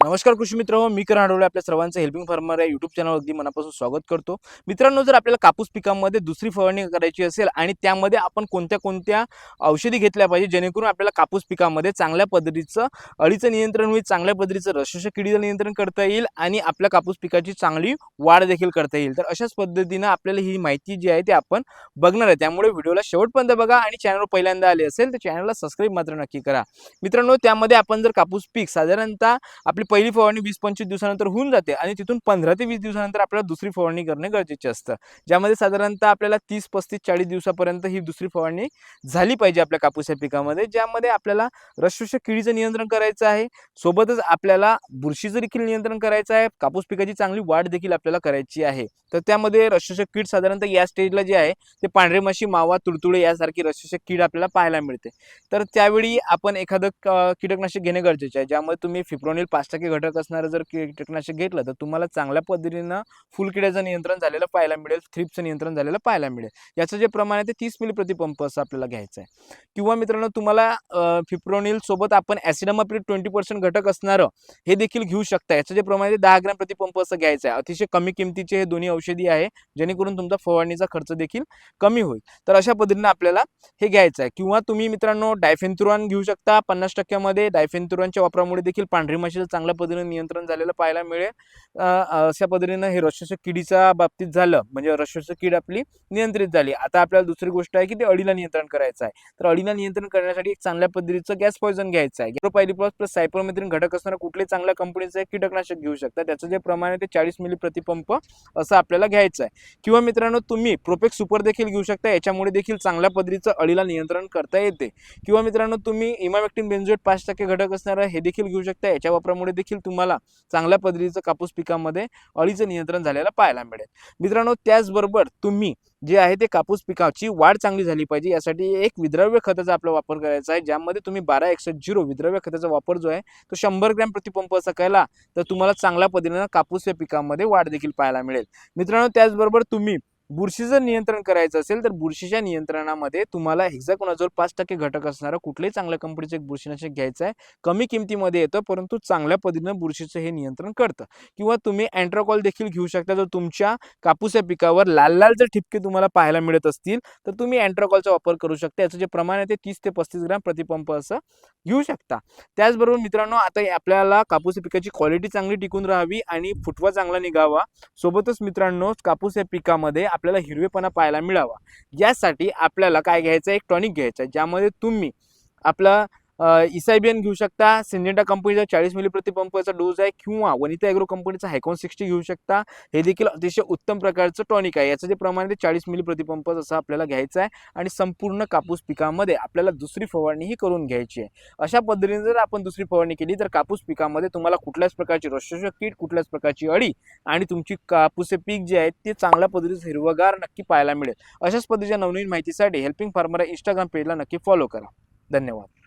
नमस्कार कृषी मित्र हो मी करण आपल्या सर्वांचं हेल्पिंग फार्मर या युट्यूब चॅनल अगदी मनापासून स्वागत करतो. मित्रांनो जर आपल्याला कापूस पिकामध्ये दुसरी फवारणी करायची असेल आणि त्यामध्ये आपण कोणत्या कोणत्या औषधी घेतल्या पाहिजे जेणेकरून आपल्याला कापूस पिकामध्ये चांगल्या पद्धतीचं अळीचं नियंत्रण होईल चांगल्या पद्धतीचं रसशोषक किडीचं नियंत्रण करता येईल आणि आपल्या कापूस पिकाची चांगली वाढ देखील करता येईल. तर अशाच पद्धतीनं आपल्याला ही माहिती जी आहे ती आपण बघणार आहे. त्यामुळे व्हिडिओला शेवटपर्यंत बघा आणि चॅनलवर पहिल्यांदा आले असेल तर चॅनलला सबस्क्राईब मात्र नक्की करा. मित्रांनो त्यामध्ये आपण जर कापूस पीक साधारणतः आपली पहिली फवारणी वीस पंचवीस दिवसानंतर होऊन जाते आणि तिथून पंधरा ते वीस दिवसानंतर आपल्याला दुसरी फवारणी करणे गरजेचे असतं. ज्यामध्ये साधारणतः आपल्याला तीस पस्तीस चाळीस दिवसापर्यंत ही दुसरी फवारणी झाली पाहिजे आपल्या कापूस या पिकामध्ये ज्यामध्ये आपल्याला रसशोषक किडीचं नियंत्रण करायचं आहे. सोबतच आपल्याला बुरशीचं देखील नियंत्रण करायचं आहे. कापूस पिकाची चांगली वाढ देखील आपल्याला करायची आहे. तर त्यामध्ये रसशोषक कीड साधारणतः या स्टेजला जे आहे ते पांढरे माशी मावा तुडतुडे यासारखी रसशोषक कीड आपल्याला पाहायला मिळते. तर त्यावेळी आपण एखादं क- कीटकनाशक घेणे गरजेचे आहे. ज्यामध्ये तुम्ही फिप्रोनिल पाच टक्के घटक असणारं जर कीटकनाशक घेतलं तर तुम्हाला चांगल्या पद्धतीनं फुलकिड्याचं नियंत्रण झालेलं पाहायला मिळेल थ्रिपचं नियंत्रण झालेलं पाहायला मिळेल. याचं जे प्रमाण आहे ते तीस मिली प्रतिपंप असं आपल्याला घ्यायचं आहे किंवा मित्रांनो तुम्हाला फिप्रोनिल सोबत आपण ॲसिडमाप्रिट ट्वेंटी पर्सेंट घटक असणारं हे देखील घेऊ शकता. याचं जे प्रमाण आहे ते दहा ग्रॅम प्रतिपंप असं घ्यायचं आहे. अतिशय कमी किमतीचे हे दोन्ही औषधी आहे जेणेकरून तुमचा फवारणीचा खर्च देखील कमी होईल. तर अशा पद्धतीने आपल्याला हे घ्यायचं आहे. किंवा तुम्ही मित्रांनो डायफेन्थुरॉन घेऊ शकता. पन्नास टक्क्यामध्ये डायफेन्थुरॉनच्या वापरामुळे देखील पांढरी माशीचं चांगल्या पद्धतीने नियंत्रण झालेलं पाहायला मिळेल. अशा पद्धतीनं हे रसशोषक किडीच्या बाबतीत झालं. म्हणजे रसशोषक कीड आपली नियंत्रित झाली. आता आपल्याला दुसरी गोष्ट आहे की ते अळीला नियंत्रण करायचं आहे. तर अळीला नियंत्रण करण्यासाठी एक चांगल्या पद्धतीचं गॅस पॉयझन घ्यायचं आहे. पायलिप्लॉस प्लस सायपरमेथ्रिन घटक असणारा कुठले चांगल्या कंपनीचं एक कीटकनाशक घेऊ शकता. त्याचं जे प्रमाण आहे ते चाळीस मिली प्रतिपंप असं आपल्याला घ्यायचं आहे. किंवा मित्रांनो तुम्ही प्रोपेक्स सुपर देखील घेऊ शकता. याच्यामुळे देखील चांगल्या पद्धतीचं अळीला नियंत्रण करता येते. किंवा मित्रांनो तुम्ही इमामेक्टिन बेन्झोएट पाच टक्के घटक असणारं हे देखील घेऊ शकता. याच्या वापरामुळे देखील तुम्हाला चांगल्या पद्धतीचं कापूस पिकामध्ये अळीचं नियंत्रण झालेलं पाहायला मिळेल. मित्रांनो त्याचबरोबर तुम्ही जे आहे ते कापूस पिकाची वाढ चांगली झाली पाहिजे यासाठी एक विद्रव्य खताचा आपला वापर करायचा आहे ज्यामध्ये तुम्ही बारा एकशे झिरो विद्रव्य खताचा वापर जो आहे तो शंभर ग्रॅम प्रतिपंप असा केला तर तुम्हाला चांगल्या पद्धतीनं कापूस या पिकामध्ये वाढ देखील पाहायला मिळेल. मित्रांनो त्याचबरोबर तुम्ही बुरशीचं नियंत्रण करायचं असेल तर बुरशीच्या नियंत्रणामध्ये तुम्हाला हेक्झाकोनाझोल पाच टक्के घटक असणारं कुठल्याही चांगल्या कंपनीचं एक बुरशीनाशक घ्यायचं आहे. कमी किमतीमध्ये येतं परंतु चांगल्या पद्धतीनं बुरशीचं हे नियंत्रण करतं. किंवा तुम्ही अँट्राकॉल देखील घेऊ शकता. जर तुमच्या कापूस या पिकावर लाल लाल जर ठिपके तुम्हाला पाहायला मिळत असतील तर तुम्ही अँट्राकॉलचा वापर करू शकता. याचं जे प्रमाण आहे ते तीस ते पस्तीस ग्रॅम प्रतिपंप असं घेऊ शकता. त्याचबरोबर मित्रांनो आता आपल्याला कापूस या पिकाची क्वालिटी चांगली टिकून राहावी आणि फुटवा चांगला निघावा. सोबतच मित्रांनो कापूस या पिकामध्ये आपल्याला हिरवेपणा पाहायला मिळावा. यासाठी आपल्याला काय घ्यायचं? आहे एक टॉनिक घ्यायचं आहे ज्यामध्ये तुम्ही आपला इसायबियन घेऊ शकता सिंजेंटा कंपनीचा चाळीस मिली प्रतिपंपाचा डोस आहे किंवा वनिता ॲग्रो कंपनीचा हायकॉन सिक्स्टी घेऊ शकता. हे देखील अतिशय उत्तम प्रकारचं टॉनिक आहे. याचं जे प्रमाण आहे ते चाळीस मिली प्रतिपंप असं आपल्याला घ्यायचं आहे. आणि संपूर्ण कापूस पिकामध्ये आपल्याला दुसरी फवारणीही करून घ्यायची आहे. अशा पद्धतीने जर आपण दुसरी फवारणी केली तर कापूस पिकामध्ये तुम्हाला कुठल्याच प्रकारची रसशोषक कीड कुठल्याच प्रकारची अळी आणि तुमची कापूस हे पीक जे आहे ते चांगल्या पद्धतीचं हिरवगार नक्की पाहायला मिळेल. अशाच पद्धतीच्या नवनवीन माहितीसाठी हेल्पिंग फार्मर इंस्टाग्राम पेजला नक्की फॉलो करा. धन्यवाद.